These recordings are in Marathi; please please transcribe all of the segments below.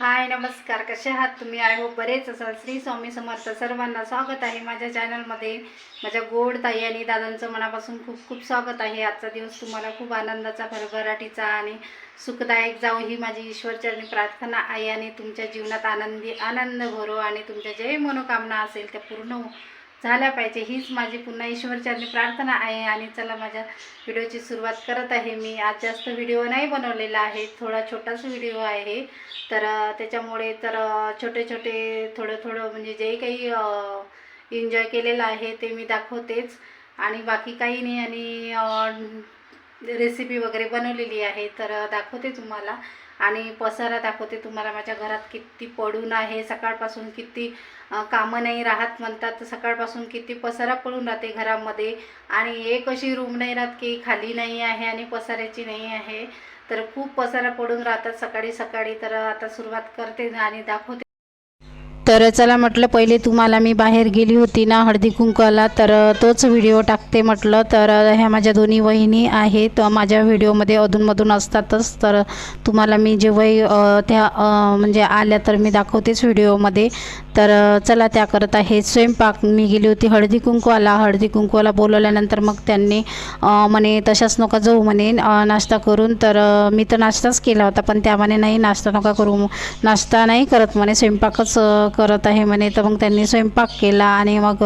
हाय नमस्कार. कसे आहात तुम्ही? आय होप बरेच असाल. श्री स्वामी समर्थ सर्वांना स्वागत आहे माझ्या चॅनलमध्ये. माझ्या गोड ताई आणि दादांचं मनापासून खूप खूप स्वागत आहे. आजचा दिवस तुम्हाला खूप आनंदाचा भरभराटीचा आणि सुखदायक जावो ही माझी ईश्वरचरणी प्रार्थना आहे आणि तुमच्या जीवनात आनंदी आनंद भरो आणि तुमच्या जे मनोकामना असेल त्या पूर्ण हो. झाल्या पाहिजे. हीच माझी पुन्हा ईश्वरचरणी प्रार्थना आहे आणि चला माझ्या व्हिडिओची सुरुवात करत आहे. मी आज जास्त व्हिडिओ नाही बनवलेला आहे. थोडा छोटाच व्हिडिओ आहे. तर त्याच्यामुळे तर छोटे छोटे थोडं थोडं म्हणजे जे काही एन्जॉय केलेलं आहे ते मी दाखवतेच. आणि बाकी काही नाही. आणि रेसिपी वगैरे बनवलेली आहे. तर दाखवते तुम्हाला. आणि पसारा दाखवते तुम्हाला माझ्या घरात किती पडून आहे सकाळपासून किती कामं नाही राहत म्हणतात तर सकाळपासून किती पसारा पडून राहते घरामध्ये. आणि एक अशी रूम नाही राहत की खाली नाही आहे आणि पसाऱ्याची नाही आहे. तर खूप पसारा पडून राहतात सकाळी सकाळी. तर आता सुरुवात करते आणि दाखवते. तर चला म्हटलं पहिले तुम्हाला मी बाहेर गेली होती ना हळदी कुंकवाला तर तोच व्हिडिओ टाकते म्हटलं. तर ह्या माझ्या दोन्ही वहिनी आहेत. माझ्या व्हिडिओमध्ये अधूनमधून असतातच. तर तुम्हाला मी जेव्हाही त्या म्हणजे आल्या तर मी दाखवतेच व्हिडिओमध्ये तर चला त्या करत आहे स्वयंपाक. मी गेली होती हळदी कुंकवाला. हळदी कुंकवाला बोलवल्यानंतर मग त्यांनी म्हणे तशाच नका जाऊ म्हणे नाश्ता करून. तर मी तर नाश्ताच केला होता पण त्या म्हणे नाही नाश्ता नका करू. नाश्ता नाही करत म्हणे स्वयंपाकच करत आहे म्हणे. तर मग त्यांनी स्वयंपाक केला आणि मग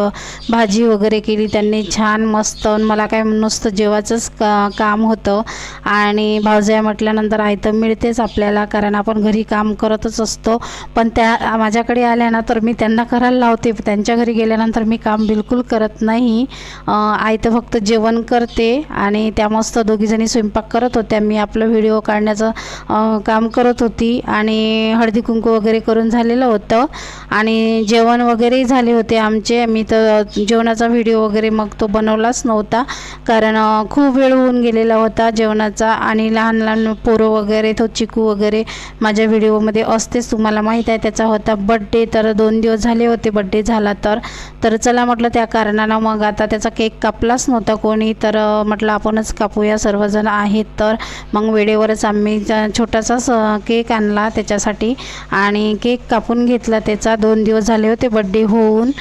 भाजी वगैरे केली. त्यांनी छान मस्त मला काय नुसतं जेवायचंच का काम होतं. आणि भावजया म्हटल्यानंतर आयतं मिळतेच आपल्याला कारण आपण घरी काम करतच असतो. पण त्या माझ्याकडे आल्या ना तर मी त्यांना करायला लावते. त्यांच्या घरी गेल्यानंतर मी काम बिलकुल करत नाही. आयतं फक्त जेवण करते आणि त्या मस्त दोघीजणी स्वयंपाक करत होत्या. मी आपलं व्हिडिओ काढण्याचं काम करत होती. आणि हळदी कुंकू वगैरे करून झालेलं होतं. आणि जेवण वगैरे झाले होते आमचे. मी तर जेवणाचा व्हिडिओ वगैरे मग तो बनवलाच नव्हता. कारण खूप वेळ होऊन गेलेला होता जेवणाचा आणि लहान लहान पोरं वगैरे तो चिकू वगैरे माझ्या व्हिडिओमध्ये असतेच तुम्हाला माहीत आहे त्याचा होता बड्डे तर दोन दिवस झाले होते बड्डे झाला तर. तर चला म्हटलं त्या कारणानं मग आता त्याचा केक कापलाच नव्हता कोणी. तर म्हटलं आपणच कापूया सर्वजण आहेत तर. मग वेळेवरच आम्ही छोटासाच केक आणला त्याच्यासाठी आणि केक कापून घेतला त्याचा. दोन दिवस झाले होते बड्डे होऊन.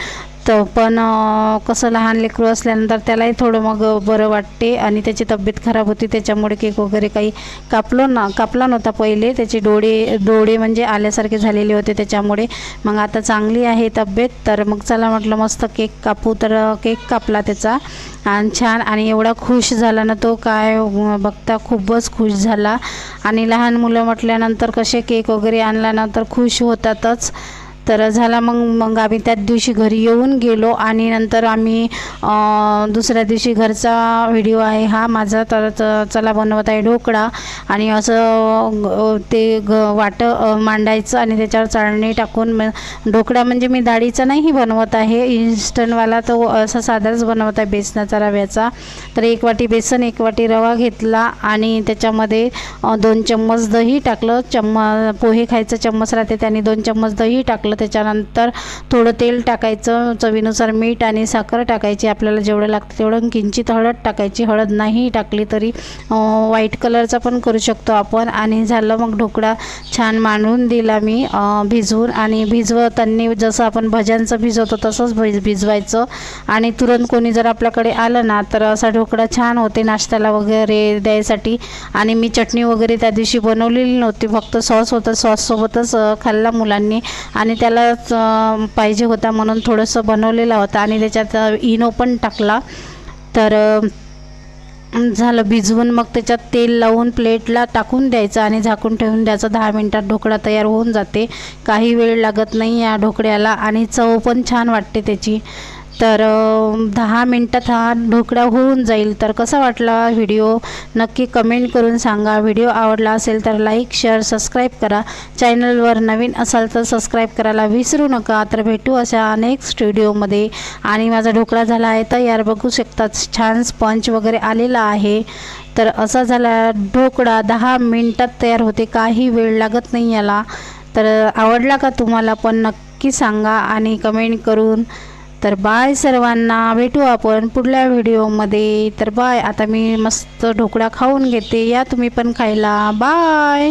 तर पण कसं लहान लेकरू असल्यानंतर त्यालाही थोडं मग बरं वाटते आणि त्याची तब्येत खराब होती. त्याच्यामुळे केक वगैरे काही कापलो ना कापला नव्हता पहिले. त्याचे डोळे डोळे म्हणजे आल्यासारखे झालेले होते त्याच्यामुळे. मग आता चांगली आहे तब्येत. तर मग चला म्हटलं मस्त केक कापू. तर केक कापला त्याचा. आणि छान आणि एवढा खुश झाला ना तो काय बघता खूपच खुश झाला. आणि लहान मुलं म्हटल्यानंतर कसे केक वगैरे आणल्यानंतर खुश होतातच. तर झाला मग मग आम्ही त्याच दिवशी घरी येऊन गेलो आणि नंतर आम्ही दुसऱ्या दिवशी घरचा व्हिडिओ आहे हा माझा. तर चला बनवत आहे ढोकळा. आणि असं ते ग वाटं मांडायचं आणि त्याच्यावर चाळणी टाकून ढोकळा म्हणजे मी डाळीचा नाही बनवत आहे. इन्स्टंटवाला तो असा साधाच बनवत आहे बेसनाचा रव्याचा. तर एक वाटी बेसन एक वाटी रवा घेतला आणि त्याच्यामध्ये दोन चम्मच दही टाकलं. चम्म पोहे खायचं चम्मच राहते त्याने दोन चम्मच दही टाकलं. त्याच्यानंतर थोडं तेल टाकायचं चवीनुसार मीठ आणि साखर टाकायची आपल्याला जेवढं लागतं तेवढं किंचित हळद टाकायची. हळद नाही टाकली तरी व्हाईट कलरचा पण करू शकतो आपण. आणि झालं मग ढोकळा छान मांडून दिला मी भिजवून. आणि भिजवताना जसं आपण भज्यांचं भिजवतो तसंच भिज भिजवायचं. आणि तुरंत कोणी जर आपल्याकडे आलं ना तर असा ढोकळा छान होते नाश्त्याला वगैरे द्यायसाठी. आणि मी चटणी वगैरे त्या दिवशी बनवलेली नव्हती. फक्त सॉस होतं. सॉससोबतच खाल्ला मुलांनी. आणि त्यालाच पाहिजे होता म्हणून थोडंसं बनवलेला होता आणि त्याच्यात इनो पण टाकला. तर झालं भिजवून मग त्याच्यात तेल लावून प्लेटला टाकून द्यायचं आणि झाकून ठेवून द्यायचं. दहा मिनटात ढोकळा तयार होऊन जाते. काही वेळ लागत नाही या ढोकळ्याला आणि चव पण छान वाटते त्याची. तर दहा मिनटात हा ढोकळा होऊन जाईल. तर कसा वाटला व्हिडिओ? नक्की कमेंट करून सांगा. व्हिडिओ आवडला असेल तर लाईक शेअर सबस्क्राईब करा. चॅनलवर नवीन असाल तर सबस्क्राईब करायला विसरू नका. तर भेटू अशा नेक्स्ट व्हिडिओमध्ये आणि माझा ढोकळा झाला आहे तयार. बघू शकतात छान स्पंच वगैरे आलेला आहे. तर असा झाला ढोकळा. दहा मिनटात तयार होते. काही वेळ लागत नाही याला. तर आवडला का तुम्हाला? पण नक्की सांगा आणि कमेंट करून तर बाय सर्वांना. भेटू आपण पुढल्या व्हिडिओमध्ये. तर बाय. आता मी मस्त ढोकळा खाऊन घेते. या तुम्ही पण खायला. बाय.